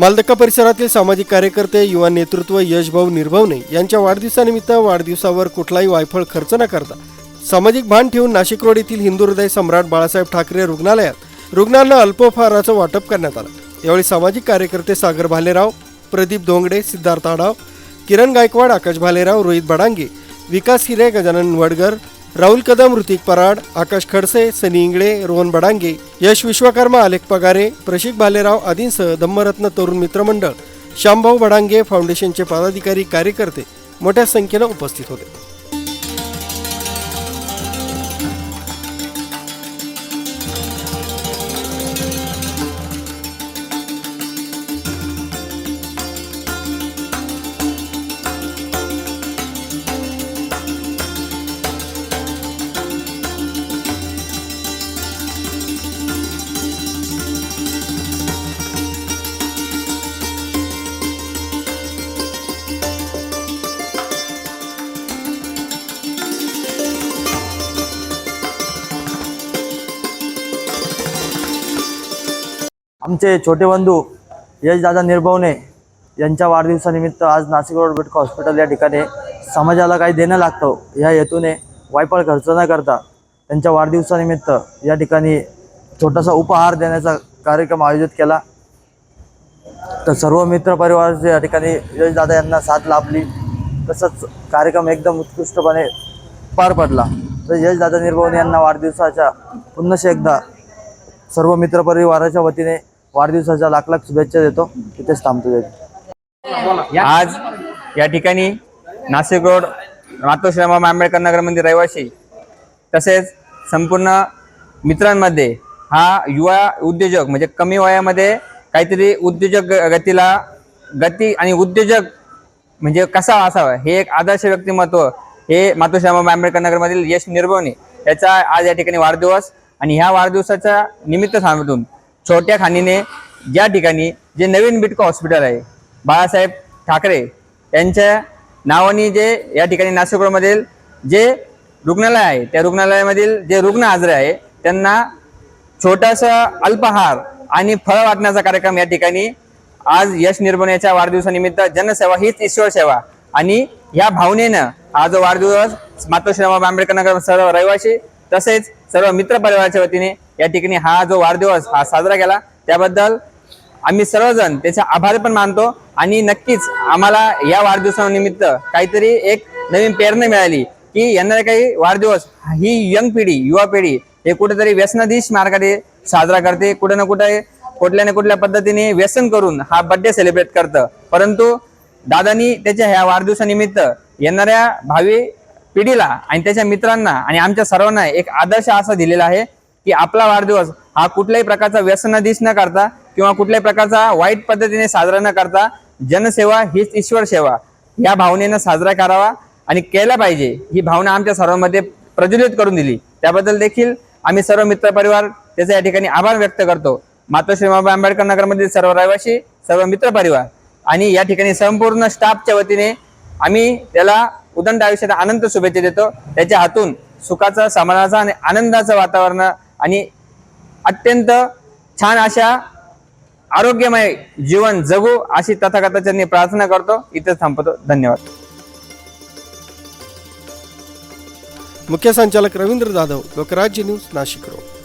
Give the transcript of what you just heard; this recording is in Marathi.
मालदक्का परिसरातील सामाजिक कार्यकर्ते युवा नेतृत्व यशभाऊ निर्भवने यांच्या वाढदिवसानिमित्त वाढदिवसावर कुठलाही वायफळ खर्च न करता सामाजिक भान ठेवून नाशिक रोड येथील हिंदू हृदय सम्राट बाळासाहेब ठाकरे रुग्णालयात रुग्णांना अल्पोपहाराचं वाटप करण्यात आलं. यावेळी सामाजिक कार्यकर्ते सागर भालेराव प्रदीप धोंगडे सिद्धार्थ आढाव किरण गायकवाड आकाश भालेराव रोहित बडांगे विकास हिरे गजानन वडगर राहुल कदम ऋतिक पराड आकाश खडसे सनी इंगळे रोहन बडांगे यश विश्वकर्मा आलेख पगारे प्रशिक भालेराव आदींसह धम्मरत्न तरुण मित्रमंडळ श्यामभाऊ बडांगे फाउंडेशनचे पदाधिकारी कार्यकर्ते मोठ्या संख्येनं उपस्थित होते. आमचे छोटे बंधू यशदादा निर्भवने यांच्या वाढदिवसानिमित्त आज नाशिक रोड बिटका हॉस्पिटल या ठिकाणी समाजाला काही देणं लागतं. ह्या हेतूने वायफळ खर्च न करता त्यांच्या वाढदिवसानिमित्त या ठिकाणी छोटासा उपहार देण्याचा कार्यक्रम आयोजित केला. तर सर्व मित्र या ठिकाणी यशदादा यांना साथ लाभली. तसंच कार्यक्रम एकदम उत्कृष्टपणे पार पडला. तर यशदादा निर्भवने यांना वाढदिवसाच्या पुन्हा एकदा सर्व मित्रपरिवाराच्या वतीने वाढदिवसाच्या लाख लाख शुभेच्छा देतो. तिथेच थांबतो आज या ठिकाणी नाशिक रोड मातोश्रीराम आंबेडकर नगरमध्ये रहिवासी तसेच संपूर्ण मित्रांमध्ये हा युवा उद्योजक म्हणजे कमी वयामध्ये काहीतरी उद्योजक गतीला गती आणि उद्योजक म्हणजे कसा असावा हे एक आदर्श व्यक्तिमत्व हे मातोश्रीराम आंबेडकर नगरमधील यश निर्भवने याचा आज या ठिकाणी वाढदिवस आणि ह्या वाढदिवसाच्या निमित्त सांगून छोट्या खाणीने ज्या ठिकाणी जे नवीन बिटको हॉस्पिटल आहे बाळासाहेब ठाकरे यांच्या नावाने जे या ठिकाणी नाशिकमधील जे रुग्णालय आहे त्या रुग्णालयामधील जे रुग्ण आजरे आहे त्यांना छोटासा अल्पहार आणि फळ वाटण्याचा कार्यक्रम या ठिकाणी आज यश निर्भण्याच्या वाढदिवसानिमित्त जनसेवा हीच ईश्वर सेवा. आणि या भावनेनं हा जो वाढदिवस मातोश्रीराम आंबेडकर नगर सर्व रहिवासी तसेच सर्व मित्र परिवाराच्या वतीने या ठिकाणी हा जो वाढदिवस हा साजरा केला. त्याबद्दल आम्ही सर्वजण त्याचे आभार पण मानतो आणि नक्कीच आम्हाला या वाढदिवसानिमित्त काहीतरी एक नवीन प्रेरणा मिळाली की येणारे काही वाढदिवस ही यंग पिढी युवा पिढी हे कुठेतरी व्यसनाधीश मार्गाने साजरा करते. कुठे ना कुठे कुठल्या ना कुठल्या पद्धतीने व्यसन करून हा बर्थडे सेलिब्रेट करतं. परंतु दादानी त्याच्या ह्या वाढदिवसानिमित्त येणाऱ्या भावी पिढीला आणि त्याच्या मित्रांना आणि आमच्या सर्वांना एक आदर्श असा दिलेला आहे की आपला वाढदिवस हा कुठल्याही प्रकारचा व्यसनाधीश न करता किंवा कुठल्याही प्रकारचा वाईट पद्धतीने साजरा न करता जनसेवा हीच ईश्वर सेवा. या भावनेनं साजरा करावा आणि केला पाहिजे ही भावना आमच्या सर्वांमध्ये प्रज्वलित करून दिली. त्याबद्दल देखील आम्ही सर्व मित्रपरिवार त्याचा या ठिकाणी आभार व्यक्त करतो. मातोश्री बाबा आंबेडकर नगरमधील सर्व रहिवासी सर्व मित्रपरिवार आणि या ठिकाणी संपूर्ण स्टाफच्या वतीने आम्ही त्याला उदंड आयुष्यात अनंत शुभेच्छा देतो. त्याच्या हातून सुखाचं समाधानाचं आणि आनंदाचं वातावरण आणि अत्यंत छान अशा आरोग्यमय जीवन जगू अशी तथागताच्यांनी प्रार्थना करतो. इथेच थांबतो. धन्यवाद. मुख्य संचालक रवींद्र जाधव लोकराज्य न्यूज नाशिक रोड